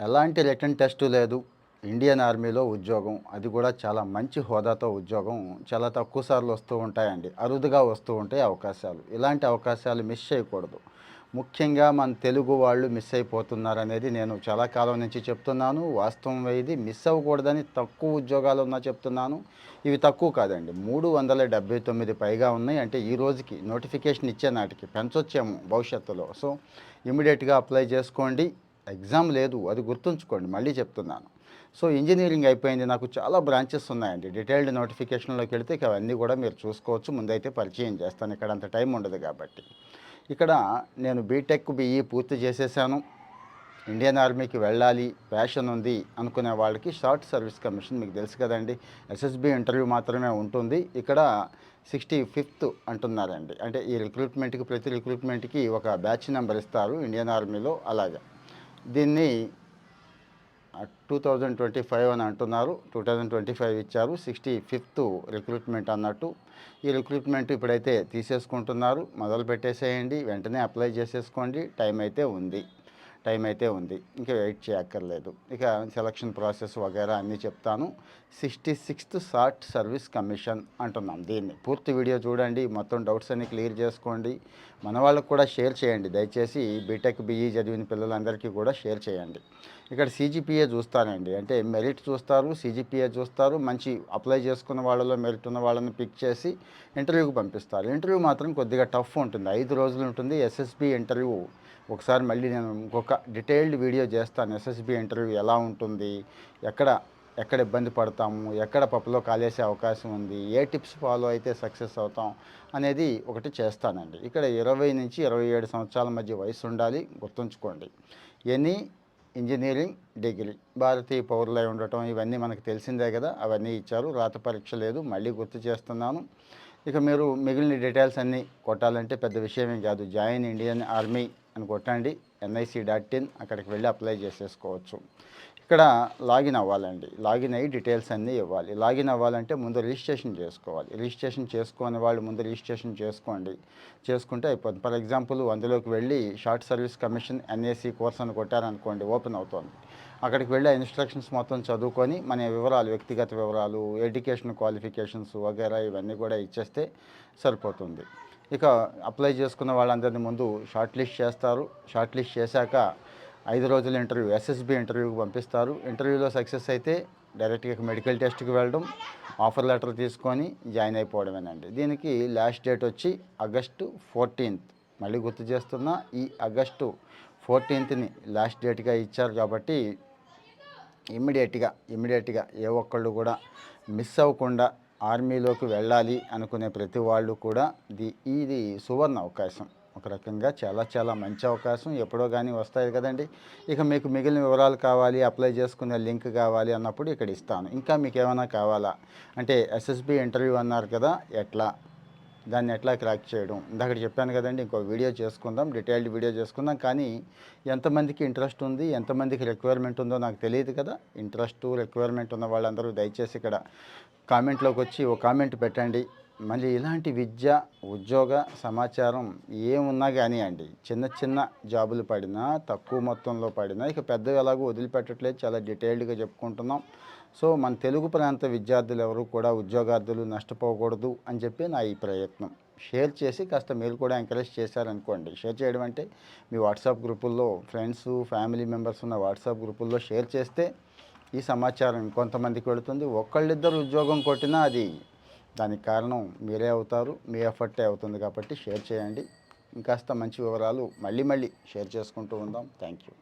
ఎలాంటి return test లేదు. Indian ఆర్మీలో ఉద్యోగం అది కూడా చాలా మంచి హోదాతో ఉద్యోగం చాలా తక్కువ సార్లు వస్తూ ఉంటాయండి. అరుదుగా వస్తూ ఉంటాయి అవకాశాలు. ఇలాంటి అవకాశాలు మిస్ చేయకూడదు. ముఖ్యంగా మన తెలుగు వాళ్ళు మిస్ అయిపోతున్నారు అనేది నేను చాలా కాలం నుంచి చెప్తున్నాను. వాస్తవం ఇది మిస్ అవ్వకూడదని తక్కువ ఉద్యోగాలు ఉన్నా చెప్తున్నాను. ఇవి తక్కువ కాదండి. మూడు వందల డెబ్బై తొమ్మిది పైగా ఉన్నాయి. అంటే ఈ రోజుకి నోటిఫికేషన్ ఇచ్చే నాటికి పెంచొచ్చేమో భవిష్యత్తులో. సో ఇమీడియట్గా అప్లై చేసుకోండి. ఎగ్జామ్ లేదు అది గుర్తుంచుకోండి మళ్ళీ చెప్తున్నాను. సో ఇంజనీరింగ్ అయిపోయింది నాకు చాలా బ్రాంచెస్ ఉన్నాయండి. డీటెయిల్డ్ నోటిఫికేషన్లోకి వెళితే అవన్నీ కూడా మీరు చూసుకోవచ్చు ముందైతే పరిచయం చేస్తాను ఇక్కడ అంత టైం ఉండదు కాబట్టి. ఇక్కడ నేను బీటెక్ బిఈ పూర్తి చేసేసాను. ఇండియన్ ఆర్మీకి వెళ్ళాలి ప్యాషన్ ఉంది అనుకునే వాళ్ళకి షార్ట్ సర్వీస్ కమిషన్ మీకు తెలుసు కదండి. ఎస్ఎస్బి ఇంటర్వ్యూ మాత్రమే ఉంటుంది. ఇక్కడ సిక్స్టీ ఫిఫ్త్ అంటున్నారండి. అంటే ఈ రిక్రూట్మెంట్కి ప్రతి రిక్రూట్మెంట్కి ఒక బ్యాచ్ నెంబర్ ఇస్తారు ఇండియన్ ఆర్మీలో అలాగే. దీన్ని టూ థౌజండ్ ట్వంటీ ఫైవ్ అని అంటున్నారు. టూ థౌజండ్ ట్వంటీ ఫైవ్ ఇచ్చారు. సిక్స్టీ ఫిఫ్త్ రిక్రూట్మెంట్ అన్నట్టు ఈ రిక్రూట్మెంట్ ఇప్పుడైతే తీసేసుకుంటున్నారు. మొదలు పెట్టేసేయండి వెంటనే అప్లై చేసేసుకోండి. టైం అయితే ఉంది. టైం అయితే ఉంది. ఇంకా వెయిట్ చేయక్కర్లేదు. ఇక సెలక్షన్ ప్రాసెస్ వగేరా అన్నీ చెప్తాను. Sixty sixth short service commission అంటున్నాం. దీన్ని పూర్తి వీడియో చూడండి. మొత్తం డౌట్స్ అన్ని క్లియర్ చేసుకోండి. మన వాళ్ళకు కూడా షేర్ చేయండి. దయచేసి బీటెక్ బీఈ చదివిన పిల్లలందరికీ కూడా షేర్ చేయండి. ఇక్కడ సీజీపీఏ చూస్తానండి. అంటే మెరిట్ చూస్తారు సీజీపీఏ చూస్తారు. మంచి అప్లై చేసుకున్న వాళ్ళలో మెరిట్ ఉన్న వాళ్ళని పిక్ చేసి ఇంటర్వ్యూకి పంపిస్తారు. ఇంటర్వ్యూ మాత్రం కొద్దిగా టఫ్ ఉంటుంది. ఐదు రోజులు ఉంటుంది. ఎస్ఎస్బి ఇంటర్వ్యూ ఒకసారి మళ్ళీ నేను ఇంకొక డీటెయిల్డ్ వీడియో చేస్తాను. ఎస్ఎస్బి ఇంటర్వ్యూ ఎలా ఉంటుంది? ఎక్కడ ఎక్కడ ఇబ్బంది పడతాము? ఎక్కడ పప్పులో కాలేసే అవకాశం ఉంది? ఏ టిప్స్ ఫాలో అయితే సక్సెస్ అవుతాం? అనేది ఒకటి చేస్తానండి. ఇక్కడ ఇరవై నుంచి ఇరవై ఏడు సంవత్సరాల మధ్య వయసు ఉండాలి. గుర్తుంచుకోండి. Any engineering degree. భారతీయ పౌరులై ఉండటం ఇవన్నీ మనకు తెలిసిందే కదా. అవన్నీ ఇచ్చారు. రాత పరీక్ష లేదు. మళ్ళీ గుర్తు చేస్తున్నాను. ఇక మీరు మిగిలిన డీటెయిల్స్ అన్నీ కొట్టాలంటే పెద్ద విషయమేం కాదు. జాయిన్ ఇండియన్ ఆర్మీ అని కొట్టండి. ఎన్ఐసి డాట్ ఇన్ అక్కడికి వెళ్ళి అప్లై చేసేసుకోవచ్చు. ఇక్కడ లాగిన్ అవ్వాలండి. లాగిన్ అయ్యి డీటెయిల్స్ అన్నీ ఇవ్వాలి. లాగిన్ అవ్వాలంటే ముందు రిజిస్ట్రేషన్ చేసుకోవాలి. రిజిస్ట్రేషన్ చేసుకోని వాళ్ళు ముందు రిజిస్ట్రేషన్ చేసుకోండి. చేసుకుంటే అయిపోతుంది. ఫర్ ఎగ్జాంపుల్ అందులోకి వెళ్ళి short service commission NAC course అని కొట్టారనుకోండి ఓపెన్ అవుతుంది. అక్కడికి వెళ్ళి ఇన్స్ట్రక్షన్స్ మొత్తం చదువుకొని మన వివరాలు వ్యక్తిగత వివరాలు ఎడ్యుకేషన్ క్వాలిఫికేషన్స్ వగేరా ఇవన్నీ కూడా ఇచ్చేస్తే సరిపోతుంది. ఇక అప్లై చేసుకున్న వాళ్ళందరినీ ముందు షార్ట్ లిస్ట్ చేస్తారు. షార్ట్ లిస్ట్ చేశాక ఐదు రోజుల ఇంటర్వ్యూ ఎస్ఎస్బి ఇంటర్వ్యూకి పంపిస్తారు. ఇంటర్వ్యూలో సక్సెస్ అయితే డైరెక్ట్గా మెడికల్ టెస్ట్కి వెళ్ళడం ఆఫర్ లెటర్ తీసుకొని జాయిన్ అయిపోవడమేనండి. దీనికి లాస్ట్ డేట్ వచ్చి ఆగస్టు ఫోర్టీన్త్. మళ్ళీ గుర్తు చేస్తున్నా ఈ ఆగస్టు ఫోర్టీన్త్ని లాస్ట్ డేట్గా ఇచ్చారు కాబట్టి ఇమ్మీడియట్గా ఇమ్మీడియట్గా ఏ ఒక్కళ్ళు కూడా మిస్ అవ్వకుండా ఆర్మీలోకి వెళ్ళాలి అనుకునే ప్రతి వాళ్ళు కూడా ది ఇది సువర్ణ అవకాశం. ఒక రకంగా చాలా చాలా మంచి అవకాశం. ఎప్పుడో కానీ వస్తాయి కదండి. ఇక మీకు మిగిలిన వివరాలు కావాలి అప్లై చేసుకునే లింక్ కావాలి అన్నప్పుడు ఇక్కడ ఇస్తాను. ఇంకా మీకు ఏమైనా కావాలా? అంటే ఎస్ఎస్బి ఇంటర్వ్యూ అన్నారు కదా ఎట్లా? దాన్ని ఎట్లా క్రాక్ చేయడం? ఇందాక చెప్పాను కదండి ఇంకో వీడియో చేసుకుందాం డీటెయిల్డ్ వీడియో చేసుకుందాం. కానీ ఎంతమందికి ఇంట్రెస్ట్ ఉంది ఎంతమందికి రిక్వైర్మెంట్ ఉందో నాకు తెలియదు కదా. ఇంట్రెస్ట్ రిక్వైర్మెంట్ ఉన్న వాళ్ళందరూ దయచేసి ఇక్కడ కామెంట్లోకి వచ్చి ఓ కామెంట్ పెట్టండి. మళ్ళీ ఇలాంటి విద్య ఉద్యోగ సమాచారం ఏమున్నా కానీ అండి చిన్న చిన్న జాబులు పడినా తక్కువ మొత్తంలో పడినా ఇక పెద్దగా ఎలాగో వదిలిపెట్టట్లేదు. చాలా డీటెయిల్డ్గా చెప్పుకుంటున్నాం. సో మన తెలుగు ప్రాంత విద్యార్థులు ఎవరు కూడా ఉద్యోగార్థులు నష్టపోకూడదు అని చెప్పి నా ఈ ప్రయత్నం. షేర్ చేసి కాస్త మీరు కూడా ఎంకరేజ్ చేశారనుకోండి. షేర్ చేయడం అంటే మీ వాట్సాప్ గ్రూపుల్లో ఫ్రెండ్స్ ఫ్యామిలీ మెంబర్స్ ఉన్న వాట్సాప్ గ్రూపుల్లో షేర్ చేస్తే ఈ సమాచారం కొంతమందికి వెళుతుంది. ఒక్కళ్ళిద్దరు ఉద్యోగం కొట్టినా అది దానికి కారణం మీరే అవుతారు మీ ఎఫర్టే అవుతుంది కాబట్టి షేర్ చేయండి. ఇంకాస్త మంచి వివరాలు మళ్ళీ మళ్ళీ షేర్ చేసుకుంటూ ఉందాం. Thank you.